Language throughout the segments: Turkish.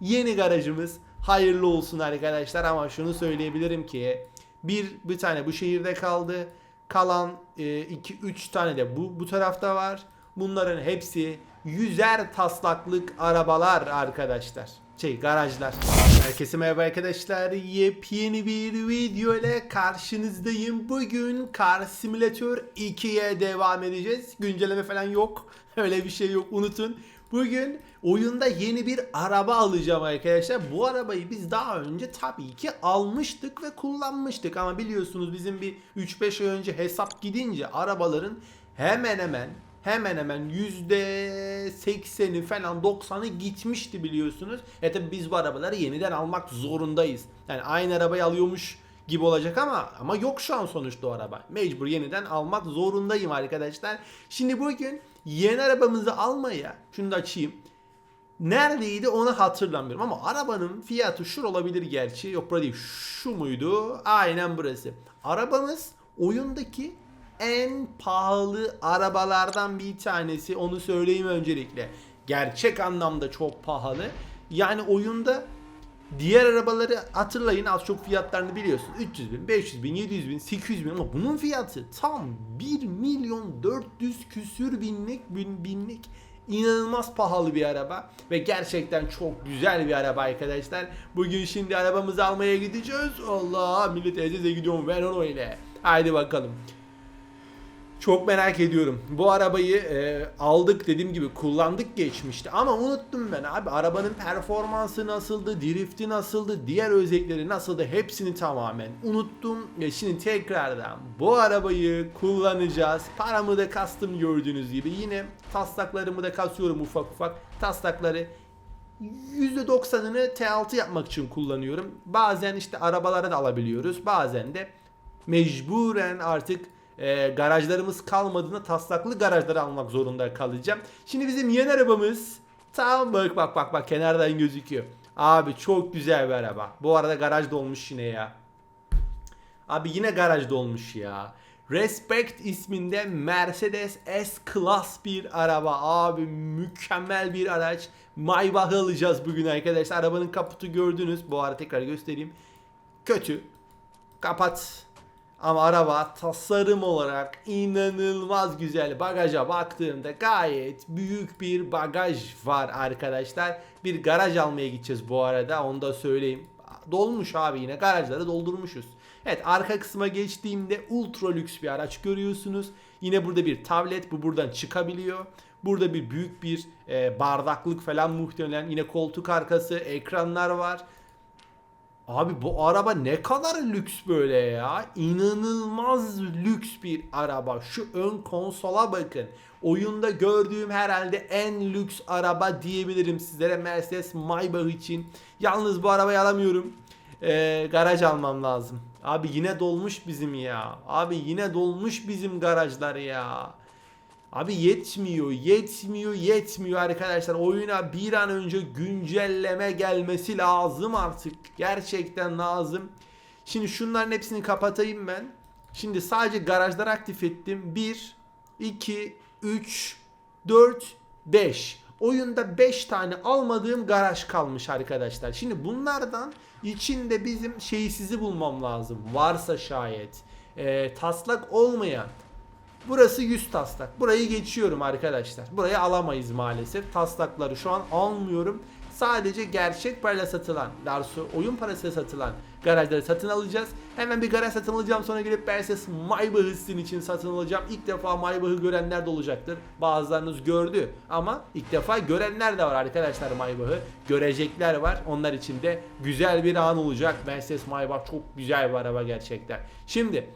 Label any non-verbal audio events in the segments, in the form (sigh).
yeni garajımız hayırlı olsun arkadaşlar ama şunu söyleyebilirim ki bir bir tane bu şehirde kaldı. Kalan 2 3 tane de bu bu tarafta var. Bunların hepsi yüzer taslaklık arabalar arkadaşlar. Şey garajlar. Herkese merhaba arkadaşlar. Yepyeni bir video ile karşınızdayım. Bugün Car Simulator 2'ye devam edeceğiz. Güncelleme falan yok. (laughs) Öyle bir şey yok unutun. Bugün oyunda yeni bir araba alacağım arkadaşlar. Bu arabayı biz daha önce tabii ki almıştık ve kullanmıştık. Ama biliyorsunuz bizim bir 3-5 ay önce hesap gidince arabaların hemen hemen hemen hemen %80'i falan 90'ı gitmişti biliyorsunuz. E tabi biz bu arabaları yeniden almak zorundayız. Yani aynı arabayı alıyormuş gibi olacak ama ama yok şu an sonuçta o araba. Mecbur yeniden almak zorundayım arkadaşlar. Şimdi bugün yeni arabamızı almaya şunu da açayım. Neredeydi onu hatırlamıyorum ama arabanın fiyatı şu olabilir gerçi. Yok burada değil. Şu muydu? Aynen burası. Arabamız oyundaki en pahalı arabalardan bir tanesi. Onu söyleyeyim öncelikle. Gerçek anlamda çok pahalı. Yani oyunda diğer arabaları hatırlayın az çok fiyatlarını biliyorsun. 300 bin, 500 bin, 700 bin, 800 bin ama bunun fiyatı tam 1 milyon 400 küsür binlik bin, binlik inanılmaz pahalı bir araba ve gerçekten çok güzel bir araba arkadaşlar. Bugün şimdi arabamızı almaya gideceğiz. Allah millet Ezez'e gidiyorum ben onu öyle. Haydi bakalım. Çok merak ediyorum. Bu arabayı e, aldık dediğim gibi kullandık geçmişti ama unuttum ben abi arabanın performansı nasıldı, drifti nasıldı, diğer özellikleri nasıldı hepsini tamamen unuttum. Ve şimdi tekrardan bu arabayı kullanacağız. Paramı da kastım gördüğünüz gibi yine taslaklarımı da kasıyorum ufak ufak. Taslakları %90'ını T6 yapmak için kullanıyorum. Bazen işte arabalara da alabiliyoruz. Bazen de mecburen artık e, garajlarımız kalmadığında taslaklı garajları almak zorunda kalacağım. Şimdi bizim yeni arabamız tam bak bak bak bak kenardan gözüküyor. Abi çok güzel bir araba. Bu arada garaj dolmuş yine ya. Abi yine garaj dolmuş ya. Respect isminde Mercedes S-Class bir araba. Abi mükemmel bir araç. Maybach'ı alacağız bugün arkadaşlar. Arabanın kaputu gördünüz. Bu arada tekrar göstereyim. Kötü. Kapat. Ama araba tasarım olarak inanılmaz güzel. Bagaja baktığımda gayet büyük bir bagaj var arkadaşlar. Bir garaj almaya gideceğiz bu arada onu da söyleyeyim. Dolmuş abi yine garajları doldurmuşuz. Evet arka kısma geçtiğimde ultra lüks bir araç görüyorsunuz. Yine burada bir tablet bu buradan çıkabiliyor. Burada bir büyük bir e, bardaklık falan muhtemelen yine koltuk arkası ekranlar var. Abi bu araba ne kadar lüks böyle ya. İnanılmaz lüks bir araba. Şu ön konsola bakın. Oyunda gördüğüm herhalde en lüks araba diyebilirim sizlere Mercedes Maybach için. Yalnız bu arabayı alamıyorum. Ee, garaj almam lazım. Abi yine dolmuş bizim ya. Abi yine dolmuş bizim garajlar ya. Abi yetmiyor, yetmiyor, yetmiyor arkadaşlar. Oyuna bir an önce güncelleme gelmesi lazım artık. Gerçekten lazım. Şimdi şunların hepsini kapatayım ben. Şimdi sadece garajları aktif ettim. 1, 2, 3, 4, 5. Oyunda 5 tane almadığım garaj kalmış arkadaşlar. Şimdi bunlardan içinde bizim şeysizi bulmam lazım. Varsa şayet. Ee, taslak olmayan Burası 100 taslak. Burayı geçiyorum arkadaşlar. Burayı alamayız maalesef. Taslakları şu an almıyorum. Sadece gerçek parayla satılan, Darsu oyun parasıyla satılan garajları satın alacağız. Hemen bir garaj satın alacağım sonra gelip Mercedes Maybach'ı sizin için satın alacağım. İlk defa Maybach'ı görenler de olacaktır. Bazılarınız gördü ama ilk defa görenler de var arkadaşlar Maybach'ı. Görecekler var. Onlar için de güzel bir an olacak. Mercedes Maybach çok güzel bir araba gerçekten. Şimdi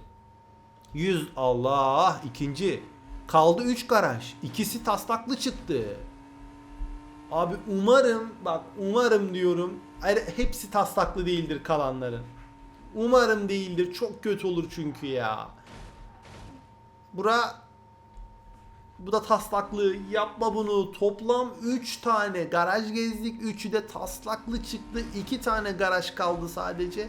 100 Allah ikinci. Kaldı 3 garaj. İkisi taslaklı çıktı. Abi umarım bak umarım diyorum hepsi taslaklı değildir kalanların. Umarım değildir. Çok kötü olur çünkü ya. Bura bu da taslaklı. Yapma bunu. Toplam 3 tane garaj gezdik. 3'ü de taslaklı çıktı. 2 tane garaj kaldı sadece.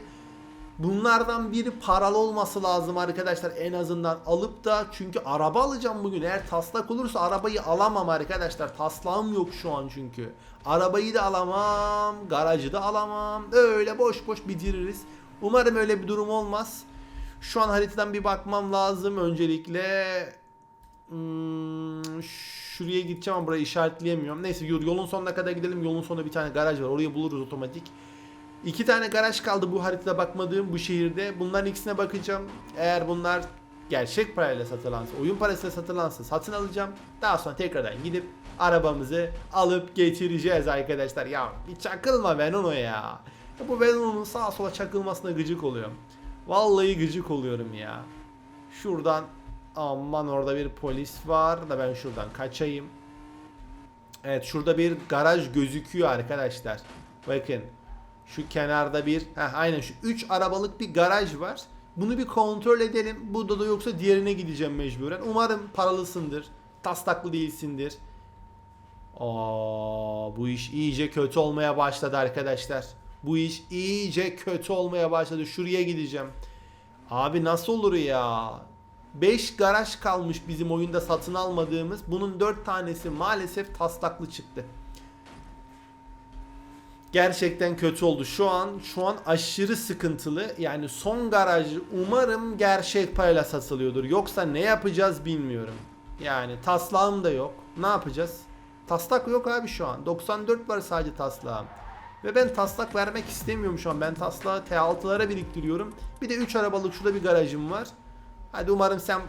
Bunlardan biri paralı olması lazım arkadaşlar en azından alıp da çünkü araba alacağım bugün. Eğer taslak olursa arabayı alamam arkadaşlar. Taslağım yok şu an çünkü. Arabayı da alamam, garajı da alamam. Öyle boş boş bitiririz. Umarım öyle bir durum olmaz. Şu an haritadan bir bakmam lazım öncelikle. Hmm, şuraya gideceğim ama burayı işaretleyemiyorum. Neyse yol- yolun sonuna kadar gidelim. Yolun sonunda bir tane garaj var. Oraya buluruz otomatik. İki tane garaj kaldı bu haritada bakmadığım bu şehirde. Bunların ikisine bakacağım. Eğer bunlar gerçek parayla satılansa, oyun parasıyla satılansa satın alacağım. Daha sonra tekrardan gidip arabamızı alıp getireceğiz arkadaşlar. Ya bir çakılma Venon'o ya. ya bu Venon'un sağa sola çakılmasına gıcık oluyorum. Vallahi gıcık oluyorum ya. Şuradan aman orada bir polis var da ben şuradan kaçayım. Evet şurada bir garaj gözüküyor arkadaşlar. Bakın şu kenarda bir heh, aynen şu 3 arabalık bir garaj var. Bunu bir kontrol edelim. Burada da yoksa diğerine gideceğim mecburen. Umarım paralısındır. Taslaklı değilsindir. Aa, bu iş iyice kötü olmaya başladı arkadaşlar. Bu iş iyice kötü olmaya başladı. Şuraya gideceğim. Abi nasıl olur ya? 5 garaj kalmış bizim oyunda satın almadığımız. Bunun 4 tanesi maalesef taslaklı çıktı. Gerçekten kötü oldu. Şu an şu an aşırı sıkıntılı. Yani son garaj umarım gerçek parayla satılıyordur. Yoksa ne yapacağız bilmiyorum. Yani taslağım da yok. Ne yapacağız? Taslak yok abi şu an. 94 var sadece taslağım. Ve ben taslak vermek istemiyorum şu an. Ben taslağı T6'lara biriktiriyorum. Bir de 3 arabalık şurada bir garajım var. Hadi umarım sen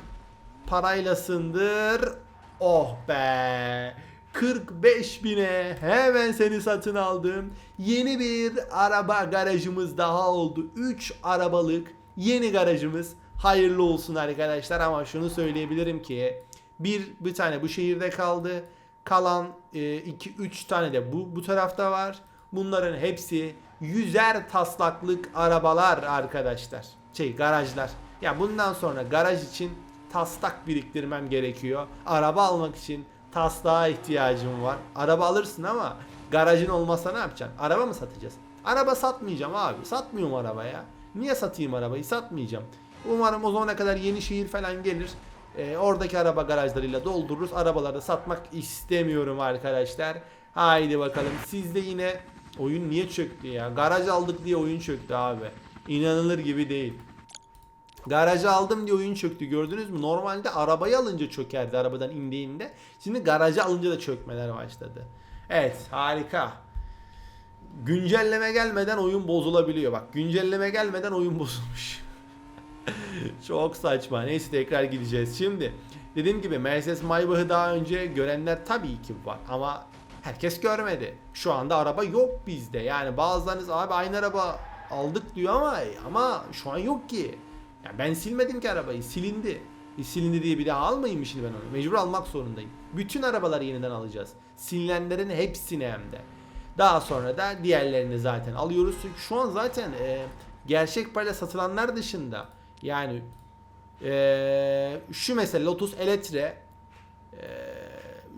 paraylasındır. Oh be. 45 bine hemen seni satın aldım. Yeni bir araba garajımız daha oldu. 3 arabalık yeni garajımız. Hayırlı olsun arkadaşlar ama şunu söyleyebilirim ki bir bir tane bu şehirde kaldı. Kalan 2 3 tane de bu bu tarafta var. Bunların hepsi yüzer taslaklık arabalar arkadaşlar. Şey garajlar. Ya bundan sonra garaj için taslak biriktirmem gerekiyor. Araba almak için taslağa ihtiyacım var. Araba alırsın ama garajın olmazsa ne yapacaksın? Araba mı satacağız? Araba satmayacağım abi. Satmıyorum araba ya. Niye satayım arabayı? Satmayacağım. Umarım o zamana kadar yeni şehir falan gelir. Ee, oradaki araba garajlarıyla doldururuz. Arabaları satmak istemiyorum arkadaşlar. Haydi bakalım. Siz de yine oyun niye çöktü ya? Garaj aldık diye oyun çöktü abi. İnanılır gibi değil. Garajı aldım diye oyun çöktü gördünüz mü? Normalde arabayı alınca çökerdi arabadan indiğinde. Şimdi garajı alınca da çökmeler başladı. Evet harika. Güncelleme gelmeden oyun bozulabiliyor. Bak güncelleme gelmeden oyun bozulmuş. (laughs) Çok saçma. Neyse tekrar gideceğiz. Şimdi dediğim gibi Mercedes Maybach'ı daha önce görenler tabii ki var ama herkes görmedi. Şu anda araba yok bizde. Yani bazılarınız abi aynı araba aldık diyor ama ama şu an yok ki. Ya ben silmedim ki arabayı. Silindi. E, silindi diye bir daha almayayım şimdi ben onu? Mecbur almak zorundayım. Bütün arabaları yeniden alacağız. Silinenlerin hepsini hem de. Daha sonra da diğerlerini zaten alıyoruz. Çünkü şu an zaten e, gerçek parayla satılanlar dışında yani e, şu mesela Lotus Eletre e,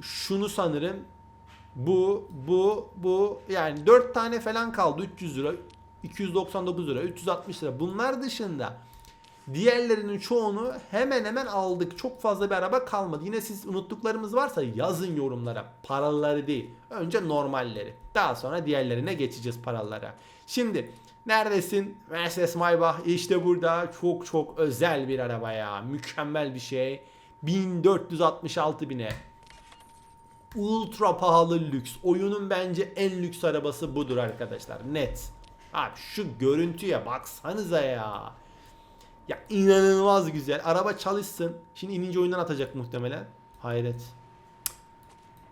şunu sanırım bu bu bu yani 4 tane falan kaldı 300 lira 299 lira 360 lira bunlar dışında Diğerlerinin çoğunu hemen hemen aldık. Çok fazla bir araba kalmadı. Yine siz unuttuklarımız varsa yazın yorumlara. Paralıları değil. Önce normalleri. Daha sonra diğerlerine geçeceğiz paralara. Şimdi neredesin? Mercedes Maybach işte burada. Çok çok özel bir araba ya. Mükemmel bir şey. 1466 bine. Ultra pahalı lüks. Oyunun bence en lüks arabası budur arkadaşlar. Net. Abi şu görüntüye baksanıza ya. Ya inanılmaz güzel. Araba çalışsın. Şimdi inince oyundan atacak muhtemelen. Hayret.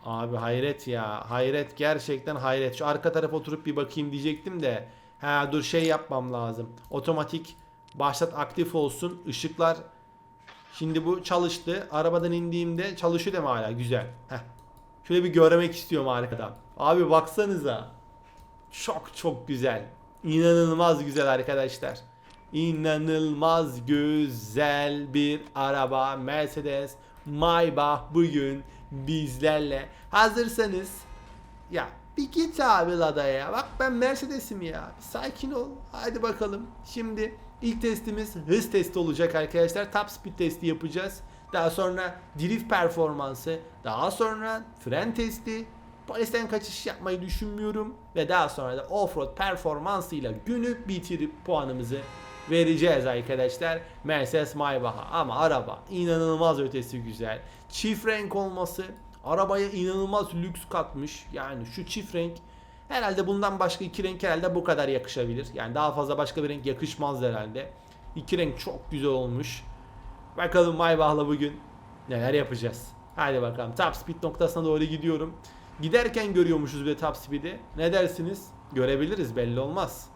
Abi hayret ya. Hayret gerçekten hayret. Şu arka tarafa oturup bir bakayım diyecektim de. Ha dur şey yapmam lazım. Otomatik başlat aktif olsun. Işıklar Şimdi bu çalıştı. Arabadan indiğimde çalışıyor değil mi hala? Güzel. Heh. Şöyle bir görmek istiyorum arkadan. Abi baksanıza. Çok çok güzel. İnanılmaz güzel arkadaşlar. İnanılmaz güzel bir araba Mercedes Maybach bugün bizlerle. Hazırsanız ya bir git abi Lada'ya. Bak ben Mercedes'im ya. Sakin ol. Hadi bakalım. Şimdi İlk testimiz hız testi olacak arkadaşlar. Top speed testi yapacağız. Daha sonra drift performansı, daha sonra fren testi, polisten kaçış yapmayı düşünmüyorum ve daha sonra da offroad performansıyla günü bitirip puanımızı vereceğiz arkadaşlar. Mercedes Maybach'a ama araba inanılmaz ötesi güzel. Çift renk olması arabaya inanılmaz lüks katmış. Yani şu çift renk herhalde bundan başka iki renk herhalde bu kadar yakışabilir. Yani daha fazla başka bir renk yakışmaz herhalde. İki renk çok güzel olmuş. Bakalım Maybach'la bugün neler yapacağız. Hadi bakalım. Top speed noktasına doğru gidiyorum. Giderken görüyormuşuz bir top speed'i. Ne dersiniz? Görebiliriz belli olmaz.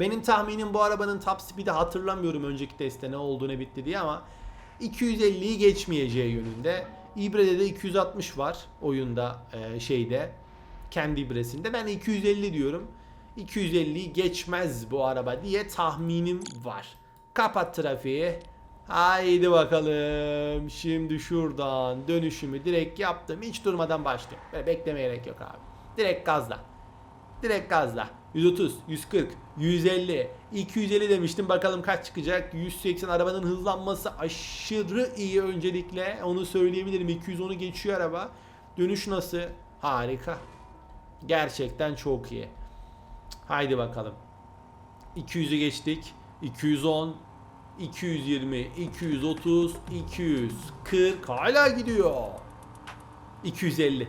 Benim tahminim bu arabanın top speed'i hatırlamıyorum önceki testte ne oldu ne bitti diye ama 250'yi geçmeyeceği yönünde. İbre'de de 260 var oyunda e, şeyde kendi ibresinde. Ben 250 diyorum. 250'yi geçmez bu araba diye tahminim var. Kapat trafiği. Haydi bakalım. Şimdi şuradan dönüşümü direkt yaptım. Hiç durmadan başlıyorum. Böyle beklemeye gerek yok abi. Direkt gazla. Direkt gazla. 130, 140, 150, 250 demiştim. Bakalım kaç çıkacak. 180 arabanın hızlanması aşırı iyi öncelikle. Onu söyleyebilirim. 210'u geçiyor araba. Dönüş nasıl? Harika. Gerçekten çok iyi. Haydi bakalım. 200'ü geçtik. 210, 220, 230, 240 hala gidiyor. 250.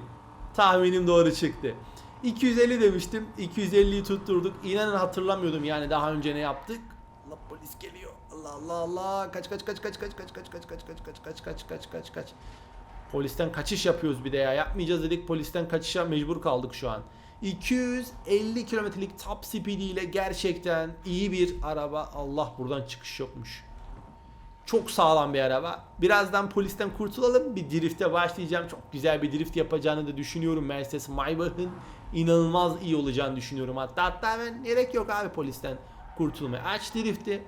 Tahminim doğru çıktı. 250 demiştim. 250'yi tutturduk. İnanın hatırlamıyordum yani daha önce ne yaptık. Allah polis geliyor. Allah Allah Allah. Kaç kaç kaç kaç kaç kaç kaç kaç kaç kaç kaç kaç kaç kaç kaç kaç. Polisten kaçış yapıyoruz bir de ya. Yapmayacağız dedik. Polisten kaçışa mecbur kaldık şu an. 250 kilometrelik top speed ile gerçekten iyi bir araba. Allah buradan çıkış yokmuş. Çok sağlam bir araba. Birazdan polisten kurtulalım. Bir drifte başlayacağım. Çok güzel bir drift yapacağını da düşünüyorum. Mercedes Maybach'ın inanılmaz iyi olacağını düşünüyorum. Hatta hatta ben gerek yok abi polisten kurtulmaya. Aç drifti.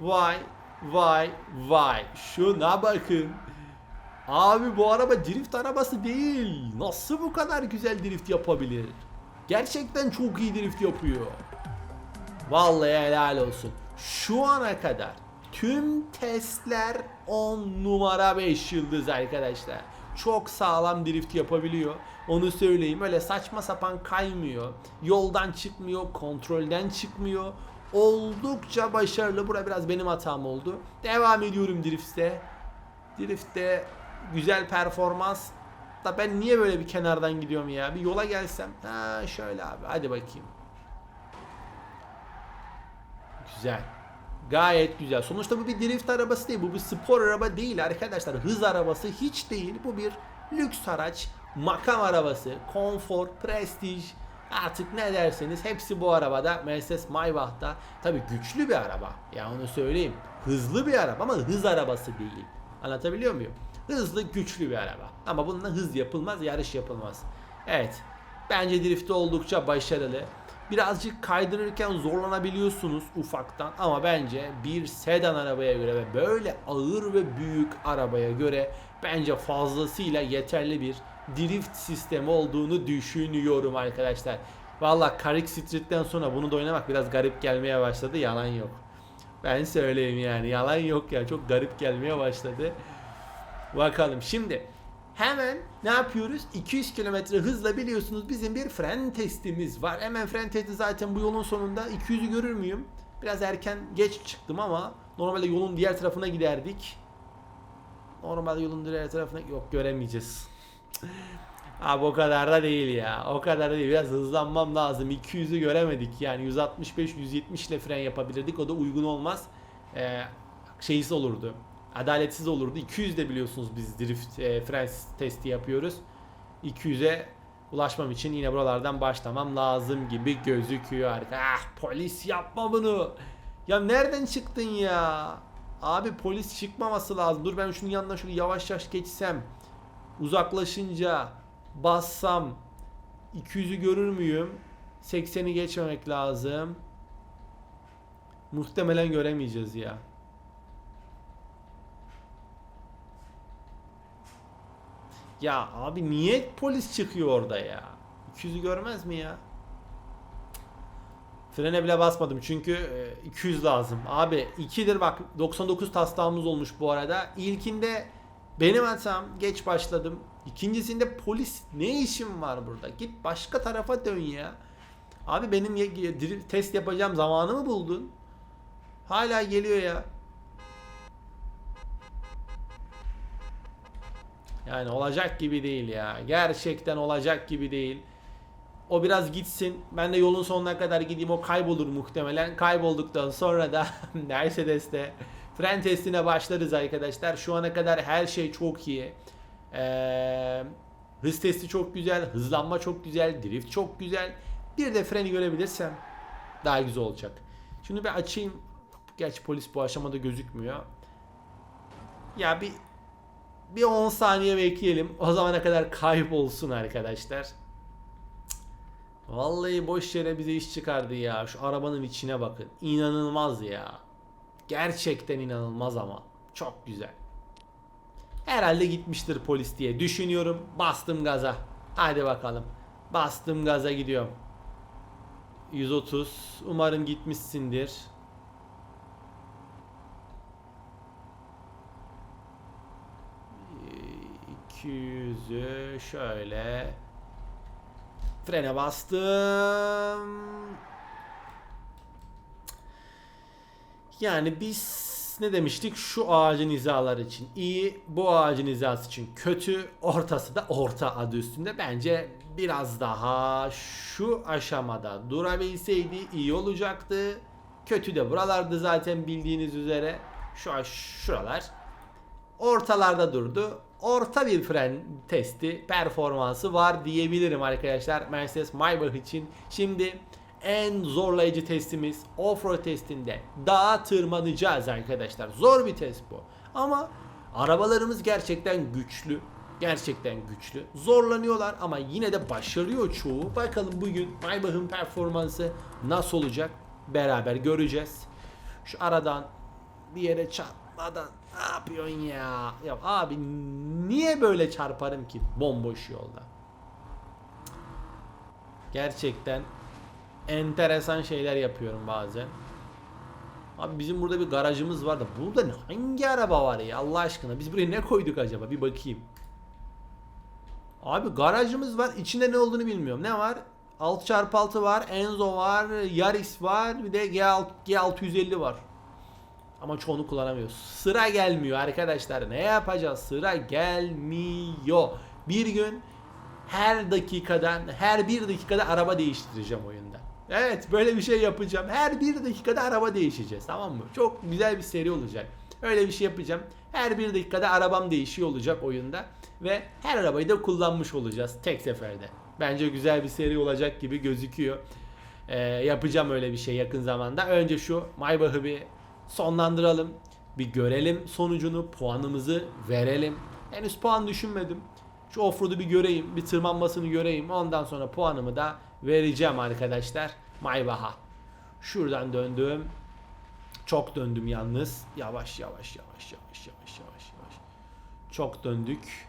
Vay vay vay. Şuna bakın. Abi bu araba drift arabası değil. Nasıl bu kadar güzel drift yapabilir? Gerçekten çok iyi drift yapıyor. Vallahi helal olsun. Şu ana kadar tüm testler 10 numara 5 yıldız arkadaşlar. Çok sağlam drift yapabiliyor. Onu söyleyeyim. Öyle saçma sapan kaymıyor. Yoldan çıkmıyor, kontrolden çıkmıyor. Oldukça başarılı. Bura biraz benim hatam oldu. Devam ediyorum driftte. Driftte güzel performans. Da ben niye böyle bir kenardan gidiyorum ya? Bir yola gelsem. Ha şöyle abi. Hadi bakayım. Güzel. Gayet güzel. Sonuçta bu bir drift arabası değil. Bu bir spor araba değil arkadaşlar. Hız arabası hiç değil. Bu bir lüks araç. Makam arabası. Konfor, prestij. Artık ne derseniz hepsi bu arabada. Mercedes Maybach'ta. Tabi güçlü bir araba. Ya onu söyleyeyim. Hızlı bir araba ama hız arabası değil. Anlatabiliyor muyum? Hızlı güçlü bir araba. Ama bununla hız yapılmaz, yarış yapılmaz. Evet. Bence driftte oldukça başarılı. Birazcık kaydırırken zorlanabiliyorsunuz ufaktan ama bence bir sedan arabaya göre ve böyle ağır ve büyük arabaya göre bence fazlasıyla yeterli bir drift sistemi olduğunu düşünüyorum arkadaşlar. Valla Karik Street'ten sonra bunu da oynamak biraz garip gelmeye başladı yalan yok. Ben söyleyeyim yani yalan yok ya çok garip gelmeye başladı. Bakalım şimdi hemen ne yapıyoruz? 200 km hızla biliyorsunuz bizim bir fren testimiz var. Hemen fren testi zaten bu yolun sonunda 200'ü görür müyüm? Biraz erken geç çıktım ama normalde yolun diğer tarafına giderdik. Normalde yolun diğer tarafına yok göremeyeceğiz. (laughs) Abi o kadar da değil ya. O kadar da değil. Biraz hızlanmam lazım. 200'ü göremedik. Yani 165 170 ile fren yapabilirdik. O da uygun olmaz. Ee, şeysi olurdu adaletsiz olurdu. 200 de biliyorsunuz biz drift e, fren testi yapıyoruz. 200'e ulaşmam için yine buralardan başlamam lazım gibi gözüküyor artık. Ah polis yapma bunu. Ya nereden çıktın ya? Abi polis çıkmaması lazım. Dur ben şunun yanından şöyle yavaş yavaş geçsem. Uzaklaşınca bassam 200'ü görür müyüm? 80'i geçmemek lazım. Muhtemelen göremeyeceğiz ya. Ya abi niye polis çıkıyor orada ya? 200'ü görmez mi ya? Frene bile basmadım çünkü e, 200 lazım. Abi 2'dir bak 99 taslağımız olmuş bu arada. İlkinde benim hatam geç başladım. İkincisinde polis ne işim var burada? Git başka tarafa dön ya. Abi benim test yapacağım zamanı mı buldun? Hala geliyor ya. Yani olacak gibi değil ya. Gerçekten olacak gibi değil. O biraz gitsin. Ben de yolun sonuna kadar gideyim. O kaybolur muhtemelen. Kaybolduktan sonra da (laughs) Mercedes'te fren testine başlarız arkadaşlar. Şu ana kadar her şey çok iyi. Ee, hız testi çok güzel. Hızlanma çok güzel. Drift çok güzel. Bir de freni görebilirsem daha güzel olacak. Şimdi bir açayım. Gerçi polis bu aşamada gözükmüyor. Ya bir bir 10 saniye bekleyelim. O zamana kadar kaybolsun arkadaşlar. Vallahi boş yere bize iş çıkardı ya. Şu arabanın içine bakın. İnanılmaz ya. Gerçekten inanılmaz ama. Çok güzel. Herhalde gitmiştir polis diye düşünüyorum. Bastım gaza. Hadi bakalım. Bastım gaza gidiyorum. 130. Umarım gitmişsindir. 200'ü şöyle frene bastım. Yani biz ne demiştik? Şu ağacın hizaları için iyi, bu ağacın hizası için kötü, ortası da orta adı üstünde. Bence biraz daha şu aşamada durabilseydi iyi olacaktı. Kötü de buralardı zaten bildiğiniz üzere. Şu aş- şuralar ortalarda durdu. Orta bir fren testi performansı var diyebilirim arkadaşlar Mercedes Maybach için. Şimdi en zorlayıcı testimiz offroad testinde dağa tırmanacağız arkadaşlar. Zor bir test bu. Ama arabalarımız gerçekten güçlü. Gerçekten güçlü. Zorlanıyorlar ama yine de başarıyor çoğu. Bakalım bugün Maybach'ın performansı nasıl olacak? Beraber göreceğiz. Şu aradan bir yere çarpmadan ne yapıyorsun ya? Ya abi niye böyle çarparım ki bomboş yolda? Gerçekten enteresan şeyler yapıyorum bazen. Abi bizim burada bir garajımız var da burada hangi araba var ya Allah aşkına biz buraya ne koyduk acaba bir bakayım. Abi garajımız var içinde ne olduğunu bilmiyorum. Ne var? 6x6 var, Enzo var, Yaris var, bir de G6, G650 var. Ama çoğunu kullanamıyoruz. Sıra gelmiyor arkadaşlar. Ne yapacağız? Sıra gelmiyor. Bir gün her dakikadan, her bir dakikada araba değiştireceğim oyunda. Evet böyle bir şey yapacağım. Her bir dakikada araba değişeceğiz tamam mı? Çok güzel bir seri olacak. Öyle bir şey yapacağım. Her bir dakikada arabam değişiyor olacak oyunda. Ve her arabayı da kullanmış olacağız tek seferde. Bence güzel bir seri olacak gibi gözüküyor. Ee, yapacağım öyle bir şey yakın zamanda. Önce şu Maybach'ı bir sonlandıralım. Bir görelim sonucunu, puanımızı verelim. Henüz puan düşünmedim. Şu offroad'u bir göreyim, bir tırmanmasını göreyim. Ondan sonra puanımı da vereceğim arkadaşlar Maybach'a. Şuradan döndüm. Çok döndüm yalnız. Yavaş yavaş yavaş yavaş yavaş yavaş yavaş. Çok döndük.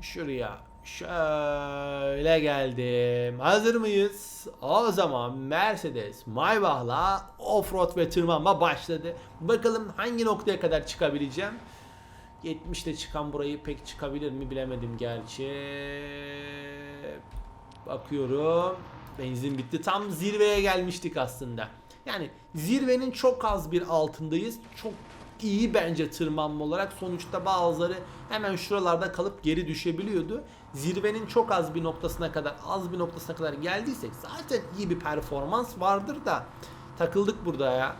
Şuraya şöyle geldim. Hazır mıyız? O zaman Mercedes Maybach'la offroad ve tırmanma başladı. Bakalım hangi noktaya kadar çıkabileceğim. 70'te çıkan burayı pek çıkabilir mi bilemedim gerçi. Bakıyorum. Benzin bitti. Tam zirveye gelmiştik aslında. Yani zirvenin çok az bir altındayız. Çok iyi bence tırmanma olarak. Sonuçta bazıları hemen şuralarda kalıp geri düşebiliyordu. Zirvenin çok az bir noktasına kadar, az bir noktasına kadar geldiysek zaten iyi bir performans vardır da takıldık burada ya.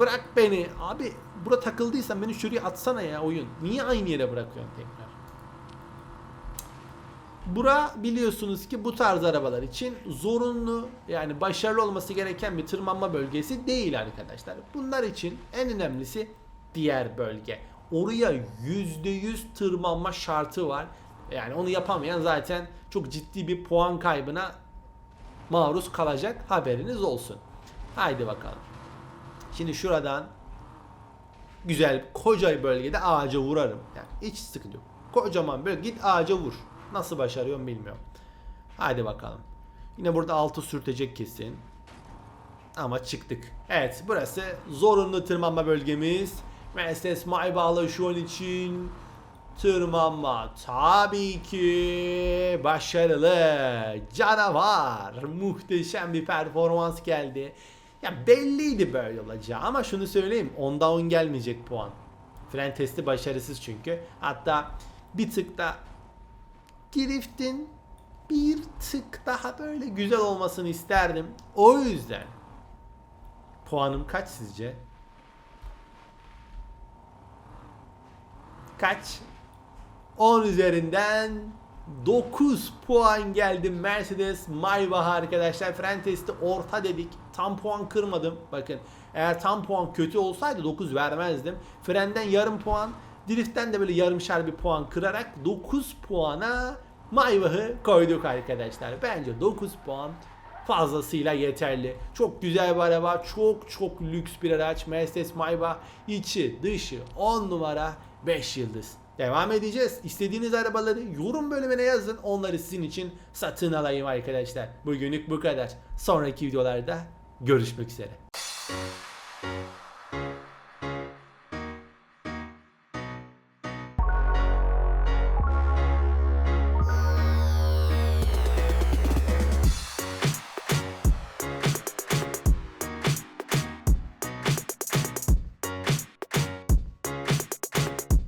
Bırak beni. Abi burada takıldıysan beni şuraya atsana ya oyun. Niye aynı yere bırakıyorsun tekrar? Bura biliyorsunuz ki bu tarz arabalar için zorunlu yani başarılı olması gereken bir tırmanma bölgesi değil arkadaşlar. Bunlar için en önemlisi diğer bölge. Oraya %100 tırmanma şartı var. Yani onu yapamayan zaten çok ciddi bir puan kaybına maruz kalacak haberiniz olsun. Haydi bakalım. Şimdi şuradan güzel koca bölgede ağaca vurarım. Yani hiç sıkıntı yok. Kocaman böyle git ağaca vur. Nasıl başarıyorum bilmiyorum. Hadi bakalım. Yine burada altı sürtecek kesin. Ama çıktık. Evet burası zorunlu tırmanma bölgemiz. Mercedes Maybach'la şu an için tırmanma tabii ki başarılı. Canavar. Muhteşem bir performans geldi. Ya belliydi böyle olacağı ama şunu söyleyeyim. Ondan 10 gelmeyecek puan. Fren testi başarısız çünkü. Hatta bir tık da Drift'in bir tık daha böyle güzel olmasını isterdim. O yüzden puanım kaç sizce? Kaç? 10 üzerinden 9 puan geldi Mercedes Maybach arkadaşlar. Fren testi orta dedik. Tam puan kırmadım. Bakın eğer tam puan kötü olsaydı 9 vermezdim. Frenden yarım puan. Drift'ten de böyle yarımşar bir puan kırarak 9 puana Maybach'ı koyduk arkadaşlar. Bence 9 puan fazlasıyla yeterli. Çok güzel bir araba, çok çok lüks bir araç. Mercedes Maybach içi, dışı 10 numara 5 yıldız. Devam edeceğiz. İstediğiniz arabaları yorum bölümüne yazın. Onları sizin için satın alayım arkadaşlar. Bugünlük bu kadar. Sonraki videolarda görüşmek üzere.